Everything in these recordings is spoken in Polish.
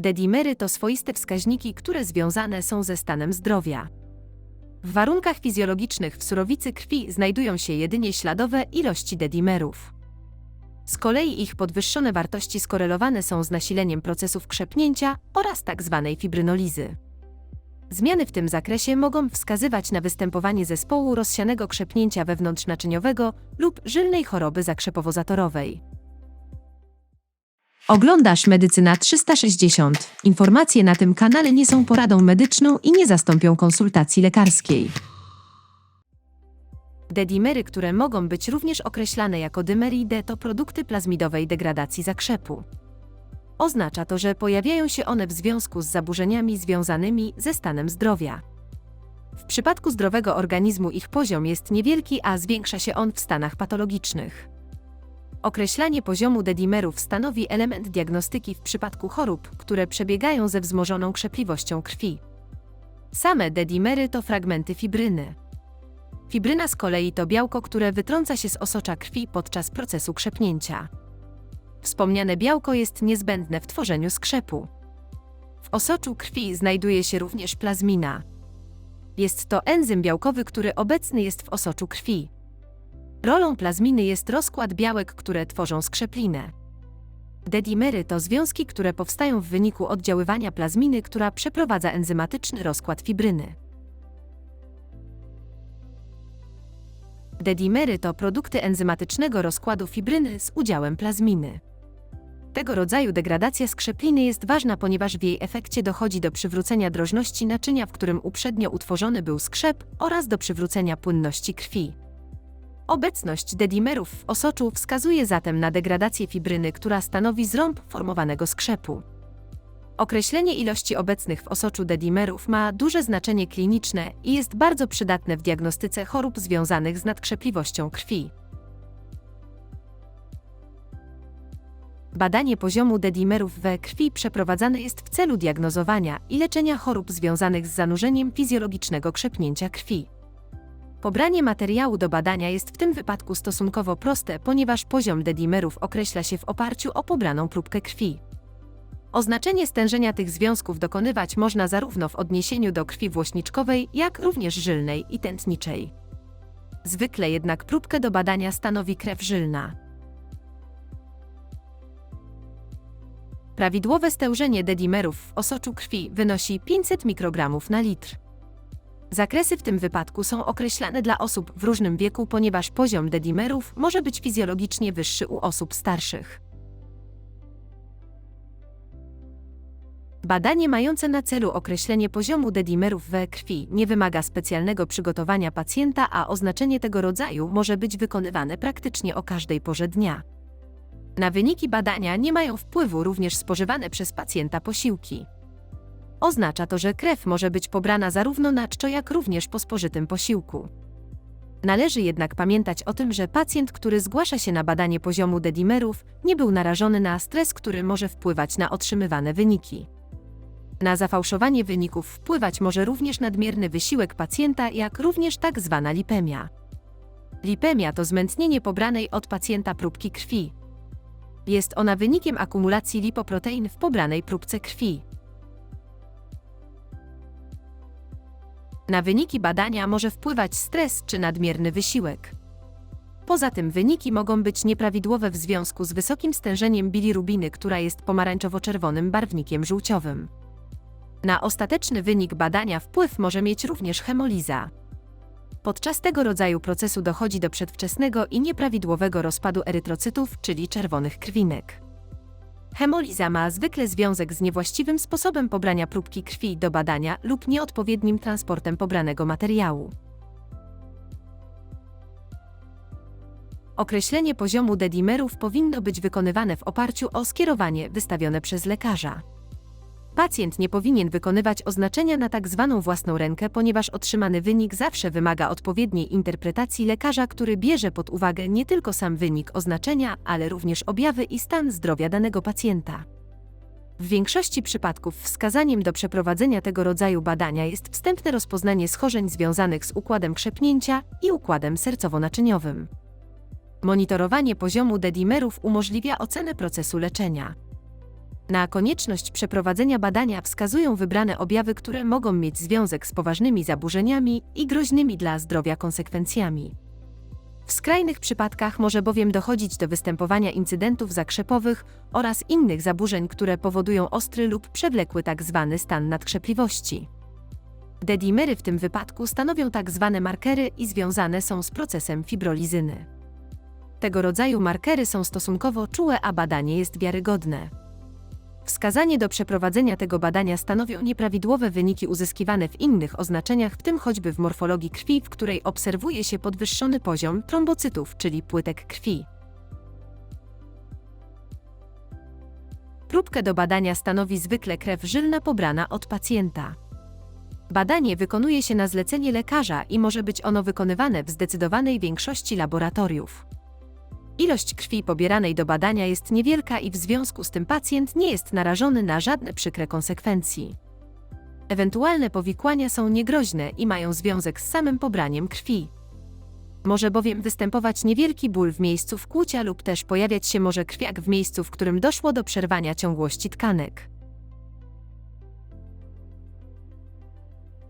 Dedimery to swoiste wskaźniki, które związane są ze stanem zdrowia. W warunkach fizjologicznych w surowicy krwi znajdują się jedynie śladowe ilości dedimerów. Z kolei ich podwyższone wartości skorelowane są z nasileniem procesów krzepnięcia oraz tzw. fibrynolizy. Zmiany w tym zakresie mogą wskazywać na występowanie zespołu rozsianego krzepnięcia wewnątrznaczyniowego lub żylnej choroby zakrzepowo-zatorowej. Oglądasz Medycyna 360. Informacje na tym kanale nie są poradą medyczną i nie zastąpią konsultacji lekarskiej. Dedimery, które mogą być również określane jako dymery D, to produkty plazmidowej degradacji zakrzepu. Oznacza to, że pojawiają się one w związku z zaburzeniami związanymi ze stanem zdrowia. W przypadku zdrowego organizmu ich poziom jest niewielki, a zwiększa się on w stanach patologicznych. Określanie poziomu dedimerów stanowi element diagnostyki w przypadku chorób, które przebiegają ze wzmożoną krzepliwością krwi. Same dedimery to fragmenty fibryny. Fibryna z kolei to białko, które wytrąca się z osocza krwi podczas procesu krzepnięcia. Wspomniane białko jest niezbędne w tworzeniu skrzepu. W osoczu krwi znajduje się również plazmina. Jest to enzym białkowy, który obecny jest w osoczu krwi. Rolą plazminy jest rozkład białek, które tworzą skrzeplinę. Dedimery to związki, które powstają w wyniku oddziaływania plazminy, która przeprowadza enzymatyczny rozkład fibryny. Dedimery to produkty enzymatycznego rozkładu fibryny z udziałem plazminy. Tego rodzaju degradacja skrzepliny jest ważna, ponieważ w jej efekcie dochodzi do przywrócenia drożności naczynia, w którym uprzednio utworzony był skrzep, oraz do przywrócenia płynności krwi. Obecność dedimerów w osoczu wskazuje zatem na degradację fibryny, która stanowi zrąb formowanego skrzepu. Określenie ilości obecnych w osoczu dedimerów ma duże znaczenie kliniczne i jest bardzo przydatne w diagnostyce chorób związanych z nadkrzepliwością krwi. Badanie poziomu dedimerów we krwi przeprowadzane jest w celu diagnozowania i leczenia chorób związanych z zanurzeniem fizjologicznego krzepnięcia krwi. Pobranie materiału do badania jest w tym wypadku stosunkowo proste, ponieważ poziom dedimerów określa się w oparciu o pobraną próbkę krwi. Oznaczenie stężenia tych związków dokonywać można zarówno w odniesieniu do krwi włośniczkowej, jak również żylnej i tętniczej. Zwykle jednak próbkę do badania stanowi krew żylna. Prawidłowe stężenie dedimerów w osoczu krwi wynosi 500 mikrogramów na litr. Zakresy w tym wypadku są określane dla osób w różnym wieku, ponieważ poziom dedimerów może być fizjologicznie wyższy u osób starszych. Badanie mające na celu określenie poziomu dedimerów we krwi nie wymaga specjalnego przygotowania pacjenta, a oznaczenie tego rodzaju może być wykonywane praktycznie o każdej porze dnia. Na wyniki badania nie mają wpływu również spożywane przez pacjenta posiłki. Oznacza to, że krew może być pobrana zarówno na czczo, jak również po spożytym posiłku. Należy jednak pamiętać o tym, że pacjent, który zgłasza się na badanie poziomu dedimerów, nie był narażony na stres, który może wpływać na otrzymywane wyniki. Na zafałszowanie wyników wpływać może również nadmierny wysiłek pacjenta, jak również tak zwana lipemia. Lipemia to zmętnienie pobranej od pacjenta próbki krwi. Jest ona wynikiem akumulacji lipoprotein w pobranej próbce krwi. Na wyniki badania może wpływać stres czy nadmierny wysiłek. Poza tym wyniki mogą być nieprawidłowe w związku z wysokim stężeniem bilirubiny, która jest pomarańczowo-czerwonym barwnikiem żółciowym. Na ostateczny wynik badania wpływ może mieć również hemoliza. Podczas tego rodzaju procesu dochodzi do przedwczesnego i nieprawidłowego rozpadu erytrocytów, czyli czerwonych krwinek. Hemoliza ma zwykle związek z niewłaściwym sposobem pobrania próbki krwi do badania lub nieodpowiednim transportem pobranego materiału. Określenie poziomu dedimerów powinno być wykonywane w oparciu o skierowanie wystawione przez lekarza. Pacjent nie powinien wykonywać oznaczenia na tak zwaną własną rękę, ponieważ otrzymany wynik zawsze wymaga odpowiedniej interpretacji lekarza, który bierze pod uwagę nie tylko sam wynik oznaczenia, ale również objawy i stan zdrowia danego pacjenta. W większości przypadków wskazaniem do przeprowadzenia tego rodzaju badania jest wstępne rozpoznanie schorzeń związanych z układem krzepnięcia i układem sercowo-naczyniowym. Monitorowanie poziomu dedimerów umożliwia ocenę procesu leczenia. Na konieczność przeprowadzenia badania wskazują wybrane objawy, które mogą mieć związek z poważnymi zaburzeniami i groźnymi dla zdrowia konsekwencjami. W skrajnych przypadkach może bowiem dochodzić do występowania incydentów zakrzepowych oraz innych zaburzeń, które powodują ostry lub przewlekły tzw. stan nadkrzepliwości. Dedimery w tym wypadku stanowią tzw. markery i związane są z procesem fibrolizyny. Tego rodzaju markery są stosunkowo czułe, a badanie jest wiarygodne. Wskazanie do przeprowadzenia tego badania stanowią nieprawidłowe wyniki uzyskiwane w innych oznaczeniach, w tym choćby w morfologii krwi, w której obserwuje się podwyższony poziom trombocytów, czyli płytek krwi. Próbkę do badania stanowi zwykle krew żylna pobrana od pacjenta. Badanie wykonuje się na zlecenie lekarza i może być ono wykonywane w zdecydowanej większości laboratoriów. Ilość krwi pobieranej do badania jest niewielka i w związku z tym pacjent nie jest narażony na żadne przykre konsekwencje. Ewentualne powikłania są niegroźne i mają związek z samym pobraniem krwi. Może bowiem występować niewielki ból w miejscu wkłucia lub też pojawiać się może krwiak w miejscu, w którym doszło do przerwania ciągłości tkanek.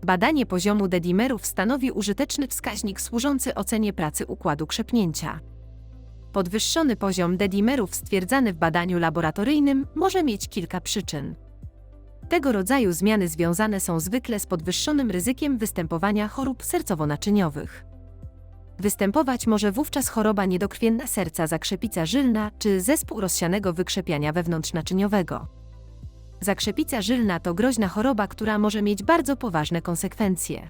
Badanie poziomu dedimerów stanowi użyteczny wskaźnik służący ocenie pracy układu krzepnięcia. Podwyższony poziom dedimerów stwierdzany w badaniu laboratoryjnym może mieć kilka przyczyn. Tego rodzaju zmiany związane są zwykle z podwyższonym ryzykiem występowania chorób sercowo-naczyniowych. Występować może wówczas choroba niedokrwienna serca, zakrzepica żylna czy zespół rozsianego wykrzepiania wewnątrznaczyniowego. Zakrzepica żylna to groźna choroba, która może mieć bardzo poważne konsekwencje.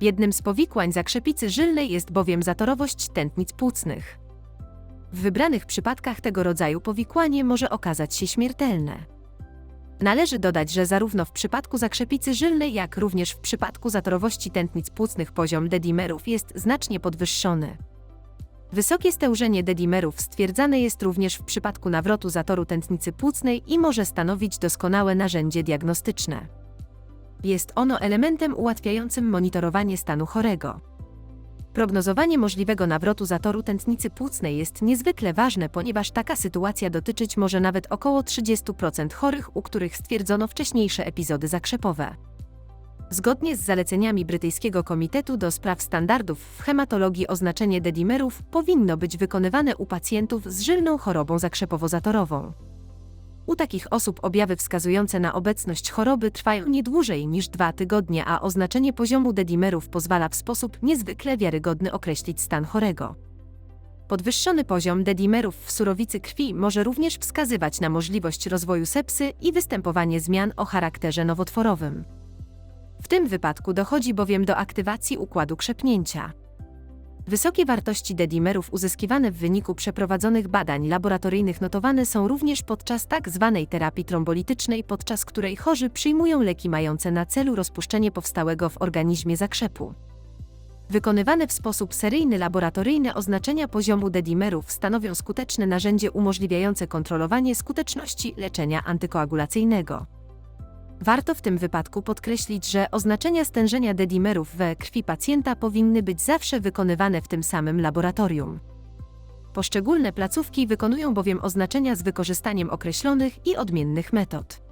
Jednym z powikłań zakrzepicy żylnej jest bowiem zatorowość tętnic płucnych. W wybranych przypadkach tego rodzaju powikłanie może okazać się śmiertelne. Należy dodać, że zarówno w przypadku zakrzepicy żylnej, jak również w przypadku zatorowości tętnic płucnych poziom dedimerów jest znacznie podwyższony. Wysokie stężenie dedimerów stwierdzane jest również w przypadku nawrotu zatoru tętnicy płucnej i może stanowić doskonałe narzędzie diagnostyczne. Jest ono elementem ułatwiającym monitorowanie stanu chorego. Prognozowanie możliwego nawrotu zatoru tętnicy płucnej jest niezwykle ważne, ponieważ taka sytuacja dotyczyć może nawet około 30% chorych, u których stwierdzono wcześniejsze epizody zakrzepowe. Zgodnie z zaleceniami Brytyjskiego Komitetu do Spraw Standardów w hematologii oznaczenie dedimerów powinno być wykonywane u pacjentów z żylną chorobą zakrzepowo-zatorową. U takich osób objawy wskazujące na obecność choroby trwają nie dłużej niż dwa tygodnie, a oznaczenie poziomu dedimerów pozwala w sposób niezwykle wiarygodny określić stan chorego. Podwyższony poziom dedimerów w surowicy krwi może również wskazywać na możliwość rozwoju sepsy i występowanie zmian o charakterze nowotworowym. W tym wypadku dochodzi bowiem do aktywacji układu krzepnięcia. Wysokie wartości dedimerów uzyskiwane w wyniku przeprowadzonych badań laboratoryjnych notowane są również podczas. Tak terapii trombolitycznej, podczas której chorzy przyjmują leki mające na celu rozpuszczenie powstałego w organizmie zakrzepu. Wykonywane w sposób seryjny laboratoryjne oznaczenia poziomu dedimerów stanowią skuteczne narzędzie umożliwiające kontrolowanie skuteczności leczenia antykoagulacyjnego. Warto w tym wypadku podkreślić, że oznaczenia stężenia dedimerów we krwi pacjenta powinny być zawsze wykonywane w tym samym laboratorium. Poszczególne placówki wykonują bowiem oznaczenia z wykorzystaniem określonych i odmiennych metod.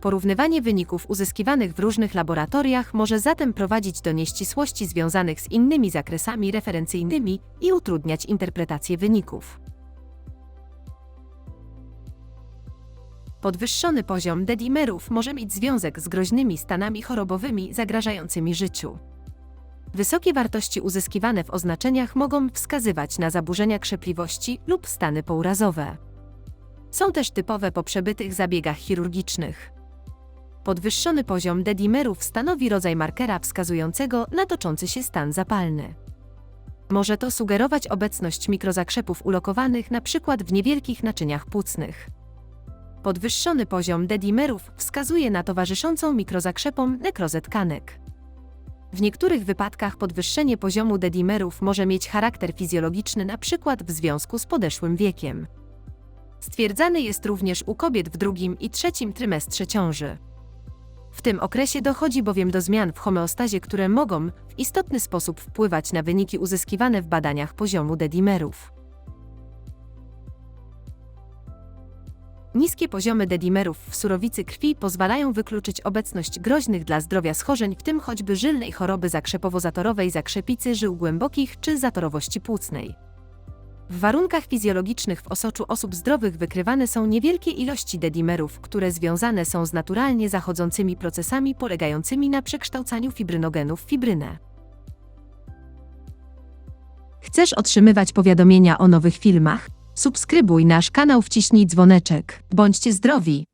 Porównywanie wyników uzyskiwanych w różnych laboratoriach może zatem prowadzić do nieścisłości związanych z innymi zakresami referencyjnymi i utrudniać interpretację wyników. Podwyższony poziom dedimerów może mieć związek z groźnymi stanami chorobowymi zagrażającymi życiu. Wysokie wartości uzyskiwane w oznaczeniach mogą wskazywać na zaburzenia krzepliwości lub stany pourazowe. Są też typowe po przebytych zabiegach chirurgicznych. Podwyższony poziom dedimerów stanowi rodzaj markera wskazującego na toczący się stan zapalny. Może to sugerować obecność mikrozakrzepów ulokowanych np. w niewielkich naczyniach płucnych. Podwyższony poziom dedimerów wskazuje na towarzyszącą mikrozakrzepom nekrozę tkanek. W niektórych wypadkach podwyższenie poziomu dedimerów może mieć charakter fizjologiczny, np. w związku z podeszłym wiekiem. Stwierdzany jest również u kobiet w drugim i trzecim trymestrze ciąży. W tym okresie dochodzi bowiem do zmian w homeostazie, które mogą w istotny sposób wpływać na wyniki uzyskiwane w badaniach poziomu dedimerów. Niskie poziomy dedimerów w surowicy krwi pozwalają wykluczyć obecność groźnych dla zdrowia schorzeń, w tym choćby żylnej choroby zakrzepowo-zatorowej, zakrzepicy żył głębokich czy zatorowości płucnej. W warunkach fizjologicznych w osoczu osób zdrowych wykrywane są niewielkie ilości dedimerów, które związane są z naturalnie zachodzącymi procesami polegającymi na przekształcaniu fibrynogenów w fibrynę. Chcesz otrzymywać powiadomienia o nowych filmach? Subskrybuj nasz kanał, wciśnij dzwoneczek. Bądźcie zdrowi!